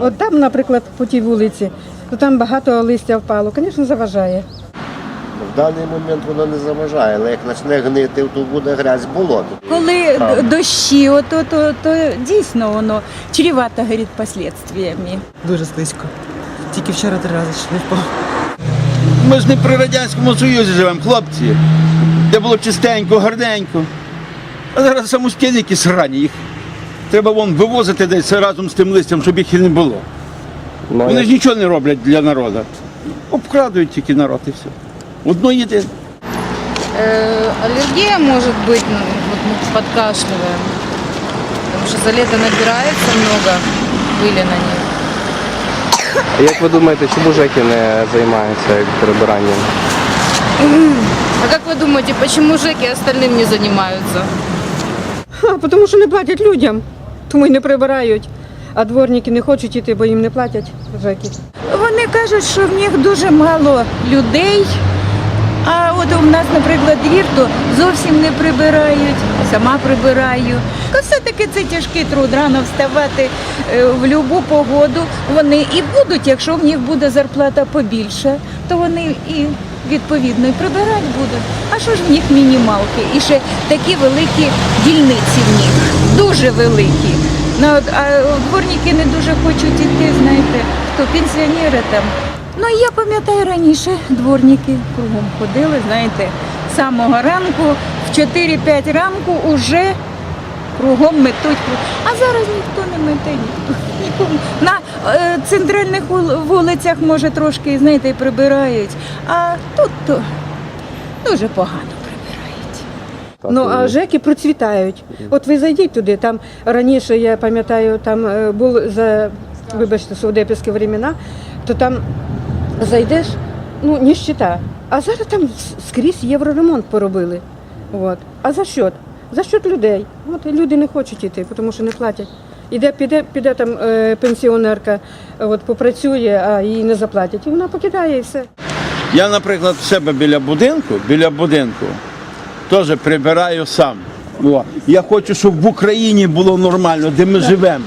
От там, наприклад, по тій вулиці, то там багато листя впало. Звісно, заважає. В даний момент воно не заважає, але як почне гнити, то буде грязь болото. Коли д- дощі, ото, то, то дійсно воно чревато горить последствиями. Дуже слизько. Тільки вчора три рази впав. Ми ж не при Радянському Союзі живемо, хлопці. Де було чистенько, гарненько. А зараз самостійні якісь рані їх. Треба вон вивозити десь разом з тим листям, щоб їх і не було. Вони ж нічого не роблять для народу. Обкрадують тільки народ і все. Одно єдине. Э, аллергия может быть, ну, вот мы подкашливаем. Потому что за лето набирается много пыли на них. А Як ви думаєте, чому жеки не займаються як прибиранням? А как вы думаете, почему жеки остальным не занимаются? А, тому що не платять людям, тому й не прибирають. А дворники не хочуть іти, бо їм не платять жеки. Вони кажуть, що в них дуже мало людей. А от у нас, наприклад, двір, то зовсім не прибирають, сама прибираю. Все-таки це тяжкий труд, рано вставати е, в будь-яку погоду. Вони і будуть, якщо в них буде зарплата побільше, то вони і відповідно і прибирати будуть. А що ж в них мінімалки? І ще такі великі дільниці в них, дуже великі. Ну, а дворники не дуже хочуть іти, знаєте, хто пенсіонери там. Ну я пам'ятаю раніше дворники кругом ходили, знаєте, з самого ранку, в 4-5 ранку уже кругом метуть. А зараз ніхто не мете, ніхто нікому. На е, центральних вулицях, може, трошки, знаєте, прибирають, а тут то дуже погано. Ну а жеки процвітають. От ви зайдіть туди. Там раніше, я пам'ятаю, там е, був за, вибачте, совдепівські времена, то там зайдеш, ну, ніщита. А зараз там скрізь євроремонт поробили. От. А за що? За що людей? От люди не хочуть йти, тому що не платять. Іде, піде, піде там е, пенсіонерка, от, попрацює, а їй не заплатять. І вона покидає і все. Я, наприклад, в себе біля будинку, біля будинку, теж прибираю сам. О, Я хочу, щоб в Україні було нормально, де ми живемо.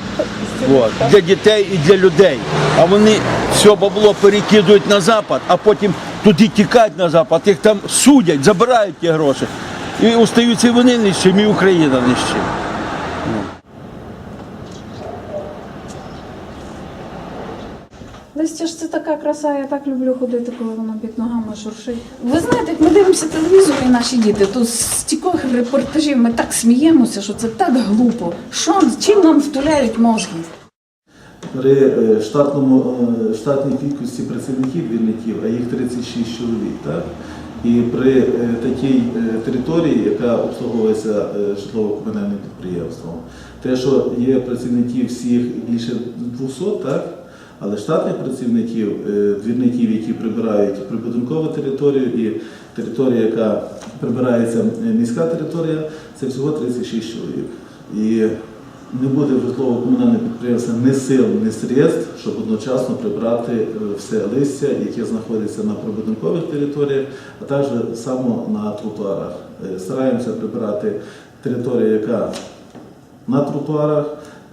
Для дітей і для людей. А вони все бабло перекидують на запад, а потім туди тікають на запад, їх там судять, забирають ті гроші. І остаються і вони чим, і Україна з. Листя ж це така краса, я так люблю ходити, коли воно під ногами шуршить. Ви знаєте, як ми дивимося телевізор і наші діти, то з стількох репортажів ми так сміємося, що це так глупо. Що, чим нам втуляють мозги? При е, штатному, е, штатній кількості працівників двірників, а їх 36 чоловік, так? І при е, такій е, території, яка обслуговується е, житлово-комунальним підприємством, те, що є працівників всіх більше 200, так? але штатних працівників, двірників, які прибирають прибудинкову територію і територія, яка прибирається міська територія, це всього 36 чоловік. І не буде в житлово-комунальне підприємство ні сил, ні средств, щоб одночасно прибрати е, все листя, яке знаходиться на прибудинкових територіях, а також само на тротуарах. Е, Стараємося прибирати територію, яка на тротуарах,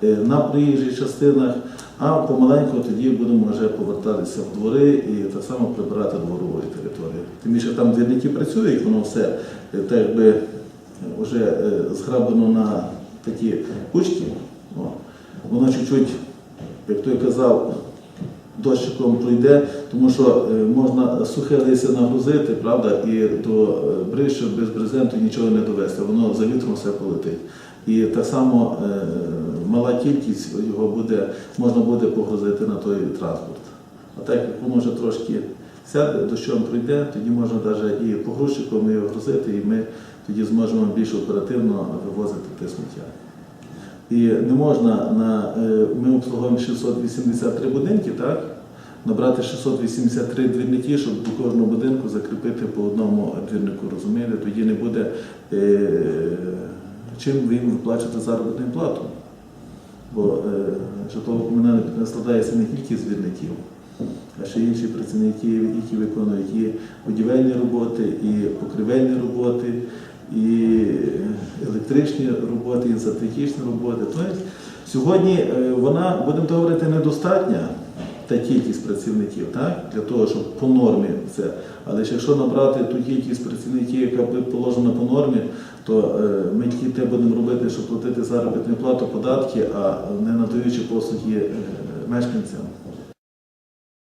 е, на проїжджих частинах, а помаленьку тоді будемо вже повертатися в двори і так само прибирати дворової території. Тим більше там двірники працюють, воно все так якби вже зграблено на такі кучки. Воно чуть-чуть, як той казав, дощиком пройде, тому що е, можна сухе листя нагрузити, правда, і до е, без брезенту нічого не довести, воно за вітром все полетить. І так само е, мала кількість його буде, можна буде погрузити на той транспорт. А так як воно вже трошки сяде, дощом пройде, тоді можна навіть і погрузчиком його грузити, і ми тоді зможемо більш оперативно вивозити те сміття. І не можна на е, ми обслуговуємо 683 будинки, так? Набрати 683 двірники, щоб до кожного будинку закріпити по одному двірнику. Розумієте, тоді не буде е, чим їм виплачувати заробітну плату. Бо е, житлово-комунальне складається не тільки з двірників, а ще інші працівники, які виконують і будівельні роботи, і покривельні роботи, і електричні роботи, і сантехнічні роботи. Тобто Сьогодні е, вона, будемо говорити, недостатня та кількість працівників, так? для того, щоб по нормі це. Але ж якщо набрати ту кількість працівників, яка положена по нормі, то е, ми тільки те будемо робити, щоб платити заробітну плату, податки, а не надаючи послуги е, мешканцям.